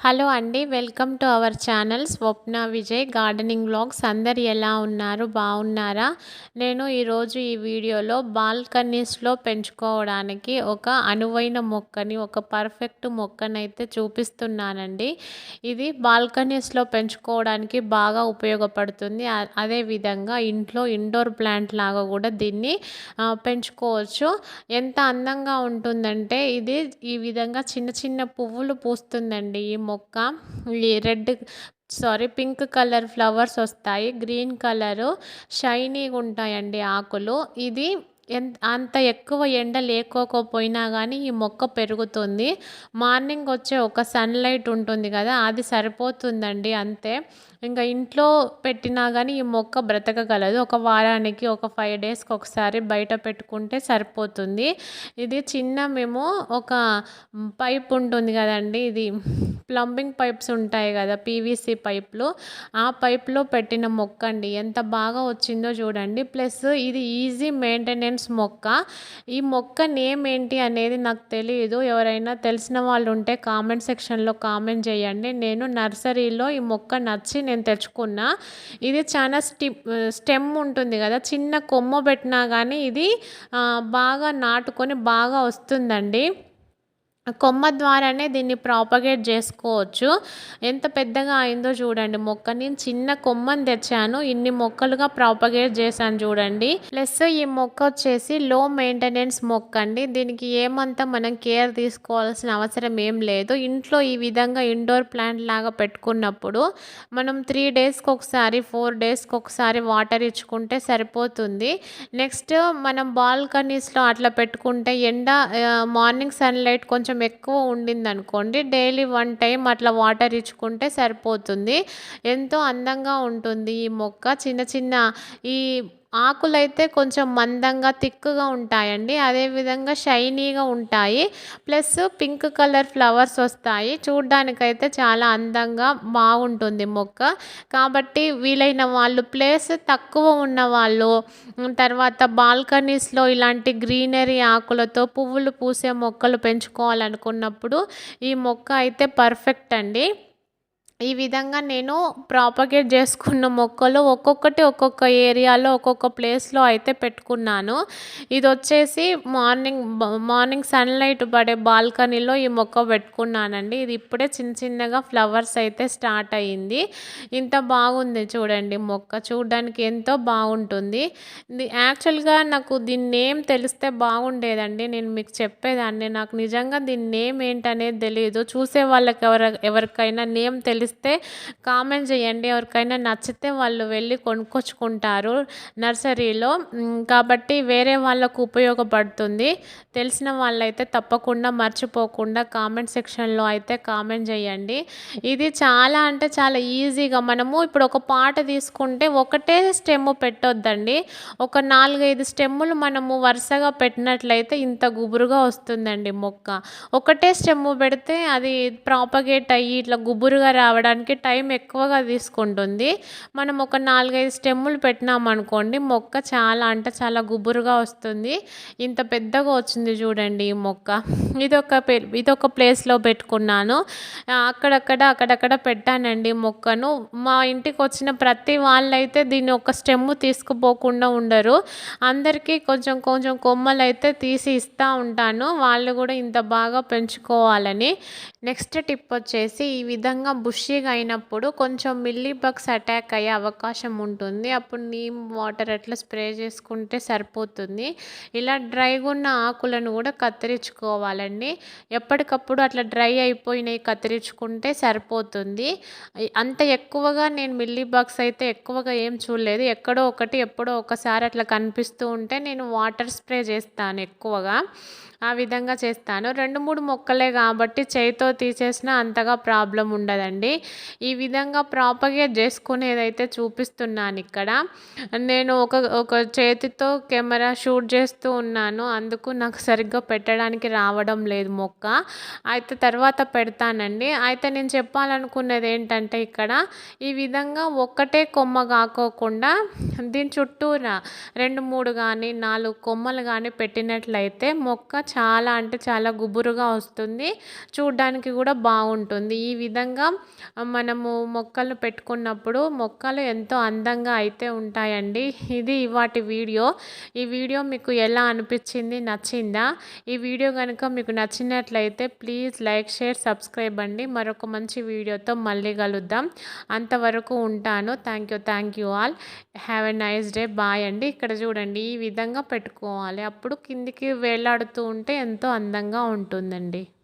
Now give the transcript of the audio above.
Hello అండి welcome to our channel Swapna Vijay gardening blogs అందరు ఎలా ఉన్నారు? బాగున్నారా? నేను ఈరోజు ఈ వీడియోలో బాల్కనీస్లో పెంచుకోవడానికి ఒక అనువైన మొక్కని ఒక పర్ఫెక్ట్ మొక్కనైతే చూపిస్తున్నానండి. ఇది బాల్కనీస్లో పెంచుకోవడానికి బాగా ఉపయోగపడుతుంది. అదేవిధంగా ఇంట్లో ఇండోర్ ప్లాంట్ లాగా కూడా దీన్ని పెంచుకోవచ్చు. ఎంత అందంగా ఉంటుందంటే ఇది ఈ విధంగా చిన్న చిన్న పువ్వులు పూస్తుందండి. ఈ మొక్క red sorry pink colour flowers వస్తాయి గ్రీన్ కలరు షైనీగా ఉంటాయండి ఆకులు. ఇది అంత ఎక్కువ ఎండ లేకోకపోయినా కానీ ఈ మొక్క పెరుగుతుంది. మార్నింగ్ వచ్చే ఒక సన్లైట్ ఉంటుంది కదా అది సరిపోతుందండి అంతే. ఇంకా ఇంట్లో పెట్టినా కానీ ఈ మొక్క బ్రతకగలదు. ఒక వారానికి ఒక ఫైవ్ డేస్కి ఒకసారి బయట పెట్టుకుంటే సరిపోతుంది. ఇది చిన్న మేము ఒక పైప్ ఉంటుంది కదండి ఇది ప్లంబింగ్ పైప్స్ ఉంటాయి కదా పీవీసీ పైప్లు. ఆ పైప్లో పెట్టిన మొక్క అండి ఎంత బాగా వచ్చిందో చూడండి. ప్లస్ ఇది ఈజీ మెయింటెనెన్స్ మొక్క. ఈ మొక్క నేమ్ ఏంటి అనేది నాకు తెలియదు ఎవరైనా తెలిసిన వాళ్ళు ఉంటే కామెంట్ సెక్షన్లో కామెంట్ చేయండి. నేను నర్సరీలో ఈ మొక్క నచ్చి నేను తెచ్చుకున్నా. ఇది చాలా స్టెమ్ ఉంటుంది కదా. చిన్న కొమ్మ పెట్టినా కానీ ఇది బాగా నాటుకొని బాగా వస్తుందండి. కొమ్మ ద్వారానే దీన్ని ప్రాపగేట్ చేసుకోవచ్చు. ఎంత పెద్దగా అయిందో చూడండి. మొక్క నేను చిన్న కొమ్మని తెచ్చాను. ఇన్ని మొక్కలుగా ప్రాపగేట్ చేశాను చూడండి. ప్లస్ ఈ మొక్క వచ్చేసి లో మెయింటెనెన్స్ మొక్క అండి. దీనికి ఏమంతా మనం కేర్ తీసుకోవాల్సిన అవసరం ఏం లేదు. ఇంట్లో ఈ విధంగా ఇండోర్ ప్లాంట్ లాగా పెట్టుకున్నప్పుడు మనం త్రీ డేస్కి ఒకసారి ఫోర్ డేస్కి ఒకసారి వాటర్ ఇచ్చుకుంటే సరిపోతుంది. నెక్స్ట్ మనం బాల్కనీస్లో అట్లా పెట్టుకుంటే ఎండ మార్నింగ్ సన్లైట్ కొంచెం ఎక్కువ ఉండింది అనుకోండి డైలీ వన్ టైం అట్లా వాటర్ ఇచ్చుకుంటే సరిపోతుంది. ఎంతో అందంగా ఉంటుంది ఈ మొక్క. చిన్న చిన్న ఈ ఆకులైతే కొంచెం మందంగా థిక్గా ఉంటాయండి. అదేవిధంగా షైనీగా ఉంటాయి. ప్లస్ పింక్ కలర్ ఫ్లవర్స్ వస్తాయి. చూడ్డానికైతే చాలా అందంగా బాగుంటుంది మొక్క. కాబట్టి వీలైన వాళ్ళు ప్లేస్ తక్కువ ఉన్న వాళ్ళు తర్వాత బాల్కనీస్లో ఇలాంటి గ్రీనరీ ఆకులతో పువ్వులు పూసే మొక్కలు పెంచుకోవాలనుకున్నప్పుడు ఈ మొక్క అయితే పర్ఫెక్ట్ అండి. ఈ విధంగా నేను ప్రాపగేట్ చేసుకున్న మొక్కలు ఒక్కొక్కటి ఒక్కొక్క ఏరియాలో ఒక్కొక్క ప్లేస్లో అయితే పెట్టుకున్నాను. ఇది వచ్చేసి మార్నింగ్ మార్నింగ్ సన్లైట్ పడే బాల్కనీలో ఈ మొక్క పెట్టుకున్నానండి. ఇది ఇప్పుడే చిన్న చిన్నగా ఫ్లవర్స్ అయితే స్టార్ట్ అయ్యింది. ఇంత బాగుంది చూడండి మొక్క. చూడడానికి ఎంతో బాగుంటుంది. యాక్చువల్గా నాకు దీని నేమ్ తెలిస్తే బాగుండేదండి. నేను మీకు చెప్పేదాన్ని. నాకు నిజంగా దీని నేమ్ ఏంటనేది తెలియదు చూసే వాళ్ళకి ఎవర ఎవరికైనా నేమ్ తెలి చేస్తే కామెంట్ చేయండి. ఎవరికైనా నచ్చితే వాళ్ళు వెళ్ళి కొనుక్కొచ్చుకుంటారు నర్సరీలో. కాబట్టి వేరే వాళ్ళకు ఉపయోగపడుతుంది. తెలిసిన వాళ్ళైతే తప్పకుండా మర్చిపోకుండా కామెంట్ సెక్షన్లో అయితే కామెంట్ చేయండి. ఇది చాలా అంటే చాలా ఈజీగా మనము ఇప్పుడు ఒక పాట తీసుకుంటే ఒకటే స్టెమ్ పెట్టొద్దండి. ఒక నాలుగైదు స్టెమ్ములు మనము వరుసగా పెట్టినట్లయితే ఇంత గుబురుగా వస్తుందండి మొక్క. ఒకటే స్టెమ్ పెడితే అది ప్రాపగేట్ అయ్యి ఇట్లా గుబురుగా రావడం రావడానికి టైం ఎక్కువగా తీసుకుంటుంది. మనం ఒక నాలుగైదు స్టెమ్ములు పెట్టినామనుకోండి మొక్క చాలా అంటే చాలా గుబురుగా వస్తుంది. ఇంత పెద్దగా వచ్చింది చూడండి ఈ మొక్క. ఇదొక ఇదొక ప్లేస్లో పెట్టుకున్నాను. అక్కడక్కడ అక్కడక్కడ పెట్టానండి మొక్కను. మా ఇంటికి వచ్చిన ప్రతి వాళ్ళైతే దీన్ని ఒక స్టెమ్ తీసుకుపోకుండా ఉండరు. అందరికీ కొంచెం కొంచెం కొమ్మలు అయితే తీసి ఇస్తూ ఉంటాను. వాళ్ళు కూడా ఇంత బాగా పెంచుకోవాలని. నెక్స్ట్ టిప్ వచ్చేసి ఈ విధంగా బుష్ బుషీగా అయినప్పుడు కొంచెం మిల్లీ బగ్స్ అటాక్ అయ్యే అవకాశం ఉంటుంది. అప్పుడు నీమ్ వాటర్ అట్లా స్ప్రే చేసుకుంటే సరిపోతుంది. ఇలా డ్రైగా ఉన్న ఆకులను కూడా కత్తిరించుకోవాలండి. ఎప్పటికప్పుడు అట్లా డ్రై అయిపోయినవి కత్తిరించుకుంటే సరిపోతుంది. అంత ఎక్కువగా నేను మిల్లీ బగ్స్ అయితే ఎక్కువగా ఏం చూడలేదు. ఎక్కడో ఒకటి ఎప్పుడో ఒకసారి అట్లా కనిపిస్తూ ఉంటే నేను వాటర్ స్ప్రే చేస్తాను ఎక్కువగా. ఆ విధంగా చేస్తాను. రెండు మూడు మొక్కలే కాబట్టి చేయితో తీసేసినా అంతగా ప్రాబ్లం ఉండదండి. ఈ విధంగా ప్రాపగేట్ చేసుకునేదైతే చూపిస్తున్నాను ఇక్కడ. నేను ఒక ఒక చేతితో కెమెరా షూట్ చేస్తూ ఉన్నాను. అందుకు నాకు సరిగ్గా పెట్టడానికి రావడం లేదు మొక్క. అయితే తర్వాత పెడతానండి. అయితే నేను చెప్పాలనుకున్నది ఏంటంటే ఇక్కడ ఈ విధంగా ఒక్కటే కొమ్మ కాకోకుండా దీని చుట్టూరా రెండు మూడు కానీ నాలుగు కొమ్మలు కానీ పెట్టినట్లయితే మొక్క చాలా అంటే చాలా గుబురుగా వస్తుంది. చూడ్డానికి కూడా బాగుంటుంది. ఈ విధంగా మనము మొక్కలు పెట్టుకున్నప్పుడు మొక్కలు ఎంతో అందంగా అయితే ఉంటాయండి. ఇది వాటి వీడియో. ఈ వీడియో మీకు ఎలా అనిపించింది? నచ్చిందా? ఈ వీడియో కనుక మీకు నచ్చినట్లయితే ప్లీజ్ లైక్ షేర్ సబ్స్క్రైబ్ అండి. మరొక మంచి వీడియోతో మళ్ళీ కలుద్దాం. అంతవరకు ఉంటాను. Thank you thank you all. Have a nice day. Bye అండి. ఇక్కడ చూడండి. ఈ విధంగా పెట్టుకోవాలి. అప్పుడు కిందికి వేలాడుతూ ఉంటే ఎంతో అందంగా ఉంటుందండి.